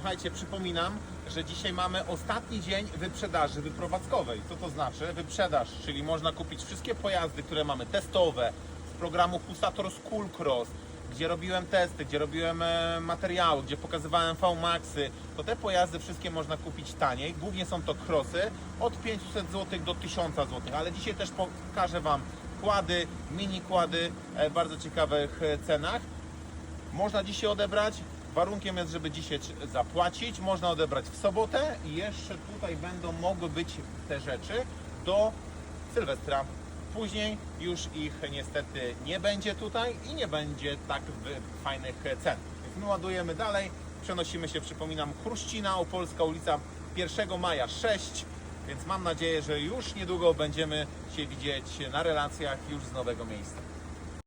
słuchajcie, przypominam, że dzisiaj mamy ostatni dzień wyprzedaży wyprowadzkowej. Co to znaczy? Wyprzedaż, czyli można kupić wszystkie pojazdy, które mamy testowe z programu Husator School Cross, gdzie robiłem testy, gdzie robiłem e, materiały, gdzie pokazywałem V-Maxy, to te pojazdy wszystkie można kupić taniej. Głównie są to crossy od 500 zł do 1000 zł, ale dzisiaj też pokażę Wam kłady, mini kłady e, w bardzo ciekawych e, cenach. Można dzisiaj odebrać. Warunkiem jest, żeby dzisiaj zapłacić. Można odebrać w sobotę i jeszcze tutaj będą mogły być te rzeczy do Sylwestra. Później już ich niestety nie będzie tutaj i nie będzie tak fajnych cen. Więc my ładujemy dalej. Przenosimy się, przypominam, Chruścina, Opolska ulica 1 maja 6. Więc mam nadzieję, że już niedługo będziemy się widzieć na relacjach już z nowego miejsca.